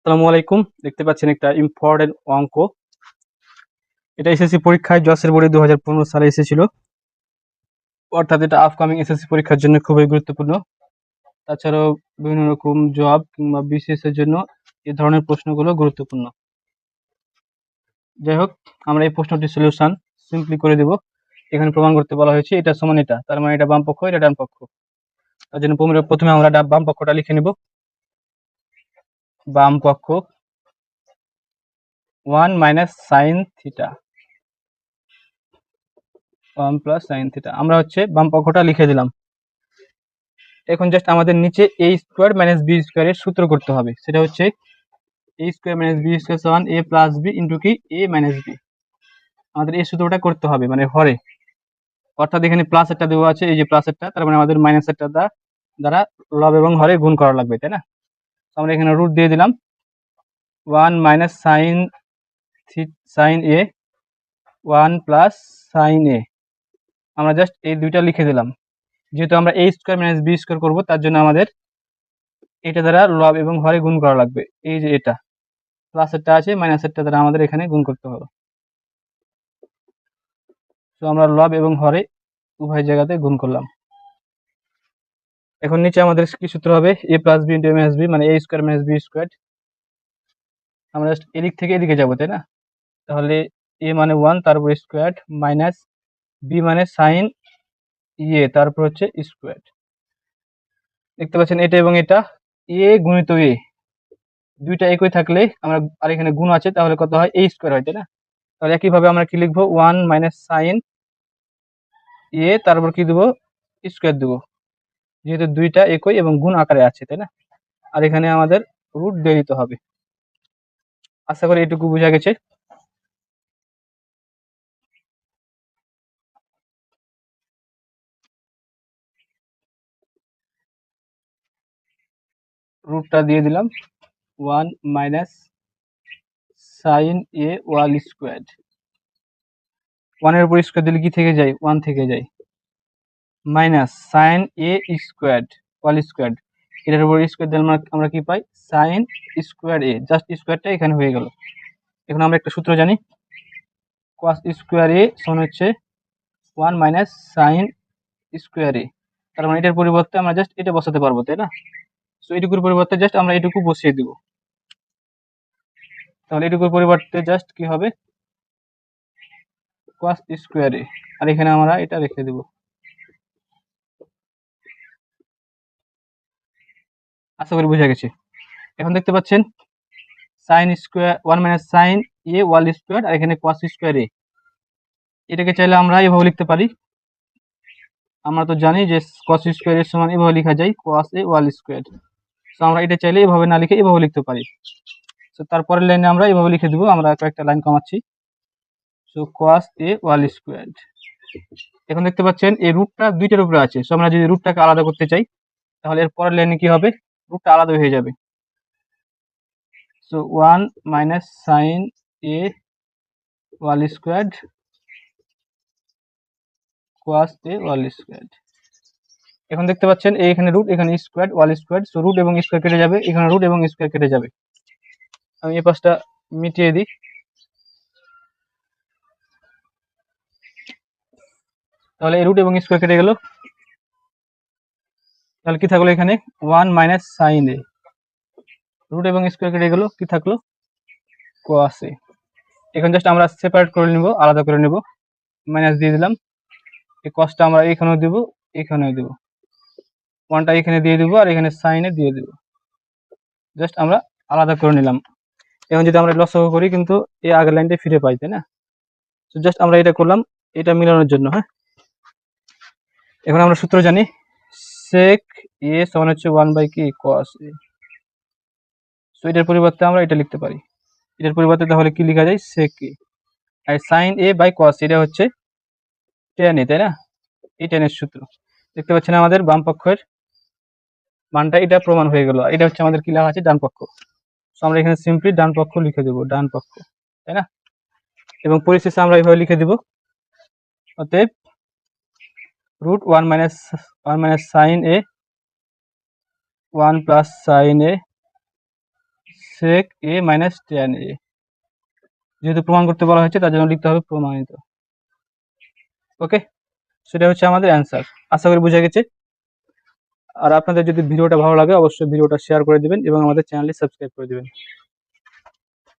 আসসালামু আলাইকুম। দেখতে পাচ্ছেন একটা ইম্পর্টেন্ট অঙ্ক। এটা এসএসসি পরীক্ষায় জসের বোর্ডে দু সালে এসেছিল। অর্থাৎ এটা আপকামিং এসএসসি পরীক্ষার জন্য খুবই গুরুত্বপূর্ণ। তাছাড়াও বিভিন্ন রকম জব কিংবা বিসিএস এর জন্য এই ধরনের প্রশ্নগুলো গুরুত্বপূর্ণ। যাই হোক, আমরা এই প্রশ্নটির সলিউশন সিম্পলি করে দেব। এখানে প্রমাণ করতে বলা হয়েছে, এটা সমান এটা। তার মানে এটা বাম পক্ষ এটা ডান পক্ষ তার জন্য প্রথমে- আমরা বাম পক্ষটা লিখে নিব। বাম পক্ষ one minus sine theta one plus sine theta আমরা হচ্ছে বাম পক্ষটা লিখে দিলাম। এখন জাস্ট আমাদের নিচে এ স্কোয়ার মাইনাস বি স্কোয়ারের সূত্র করতে হবে। সেটা হচ্ছে A square minus B square সমান এ প্লাস বি ইন্টু কি? এ মাইনাস বি আমাদের এই সূত্রটা করতে হবে মানে হরে। অর্থাৎ এখানে প্লাস একটা দেওয়া আছে, এই যে প্লাস একটা, তার মানে আমাদের মাইনাস একটা দ্বারা লব এবং হরে গুণ করা লাগবে, তাই না? আমরা এখানে রুট দিয়ে দিলাম। One minus sine sine A one plus sine A আমরা জাস্ট এই দুইটা লিখে দিলাম। যেহেতু আমরা A square minus B square করব, তার জন্য আমাদের এটা দ্বারা লব এবং হরে গুণ করা লাগবে। এই যে এটা। প্লাসেরটা আছে মাইনাসেরটা দ্বারা আমাদের এখানে গুণ করতে হবে। তো আমরা লব এবং হরে উভয় জায়গাতে গুণ করলাম। এখন নিচে আমাদের কি সূত্র হবে? A plus B into M S B মানে A square minus B square আমরা জাস্ট এদিক থেকে এদিকে যাব, তাই না? তাহলে এ মানে ওয়ান তারপর স্কোয়ার মাইনাস বি মানে সাইন ইয়ে তারপর হচ্ছে স্কোয়ার দেখতে পাচ্ছেন এটা এবং এটা। এ গুণিত এ দুইটা একই থাকলে আমরা আর এখানে গুণ আছে, তাহলে কত হয়? এ স্কোয়ার হয়, তাই না? তাহলে একইভাবে আমরা কি লিখব? ওয়ান মাইনাস সাইন এ তারপর কি দেবো? স্কোয়ার দেবো। যেহেতু দুইটা একই এবং গুণ আকারে আছে, তাই না? আর এখানে আমাদের রুট দিয়ে দিতে হবে। আশা করি এটুকু বোঝা গেছে। রুটটা দিয়ে দিলাম। One minus sine A whole square ওয়ানের উপর স্কোয়ার দিলে কি থেকে যায়? ওয়ান থেকে যায়। Minus sine A square whole square এটার উপর স্কোয়ার দিলে আমরা কি পাই? সাইন স্কোয়ার এ জাস্ট স্কোয়ারটা এখানে হয়ে গেল। এখন আমরা একটা সূত্র জানি। কস স্কোয়ার এ সমান হচ্ছে one minus sine square A তার মানে এটার পরিবর্তে আমরা জাস্ট এটা বসাতে পারব, তাই না? সো এটুকুর পরিবর্তে জাস্ট আমরা এটুকু বসিয়ে দিব। তাহলে এটুকুর পরিবর্তে জাস্ট কি হবে? কস স্কোয়ার এ আর এখানে আমরা এটা রেখে দেব। আশা করি বোঝা গেছে। এখন দেখতে পাচ্ছেন sine square one minus sine A whole square আর এখানে কস স্কোয়ার এ এটাকে চাইলে আমরা এভাবে লিখতে পারি। আমরা তো জানি যে কস স্কোয়ার এর সমান এভাবে লেখা যায় কস এ ওয়াল স্কোয়ার তো আমরা এটা চাইলে এভাবে না লিখে এভাবে লিখতে পারি। তো তারপরের লাইনে আমরা এভাবে লিখে দেবো, আমরা কয়েকটা line কমাচ্ছি। So cos A whole square এখন দেখতে পাচ্ছেন, এই রুটটা দুইটার উপরে আছে। সো আমরা যদি রুটটাকে আলাদা করতে চাই, তাহলে এর পরের লাইনে কি হবে? রুটটা আলাদা হয়ে যাবে। So one minus sine A whole square cos A whole square এখন দেখতে পাচ্ছেন এই এখানে রুট এখানে square whole square so root এবং স্কোয়ার কেটে যাবে, এখানে রুট এবং স্কোয়ার কেটে যাবে। আমি এই পাশটা মিটিয়ে দিই। তাহলে রুট এবং স্কোয়ার কেটে গেল। তাহলে কি থাকল এখানে? One minus sine A root এবং স্কোয়ার কেটে গেলো কি থাকল? কোয়াস এ এখন জাস্ট আমরা সেপারেট করে নিব, আলাদা করে নিব। মাইনাস দিয়ে দিলাম। এই কসটা আমরা এখানেও দিব এখানেও দিব। ওয়ানটা এখানে দিয়ে দিব আর এখানে সাইনে দিয়ে দিব। জাস্ট আমরা আলাদা করে নিলাম। এখন যদি আমরা লস করি কিন্তু এই আগের লাইনটা ফিরে পাই, তাই না? তো জাস্ট আমরা এটা করলাম, এটা মিলানোর জন্য হ্যাঁ? এখন আমরা সূত্র জানি সেক এ সমান হচ্ছে ওয়ান বাই কি কস এ সো এটার পরিবর্তে আমরা এটা লিখতে পারি। এটার পরিবর্তে তাহলে কি লেখা যায়? সেক এ আর সাইন এ বাই কস এটা হচ্ছে টেন এ তাই না? এই টেনের সূত্র। দেখতে পাচ্ছেন আমাদের বাম পক্ষের মানটা এটা প্রমাণ হয়ে গেল। এটা হচ্ছে আমাদের কি লেখা আছে? ডান পক্ষ। সো আমরা এখানে সিম্পলি ডান পক্ষ লিখে দেবো, ডান পক্ষ, তাই না? এবং পরিশেষে আমরা এইভাবে লিখে দিব। অতএব root one minus one minus sine A one plus sine A sec A minus tan A যেহেতু প্রমাণ করতে বলা হয়েছে, তার জন্য লিখতে হবে প্রমাণিত। ওকে সেটা হচ্ছে আমাদের অ্যান্সার আশা করি বোঝা গেছে। আর আপনাদের যদি ভিডিওটা ভালো লাগে, অবশ্যই ভিডিওটা শেয়ার করে দিবেন এবং আমাদের চ্যানেলটি সাবস্ক্রাইব করে দিবেন।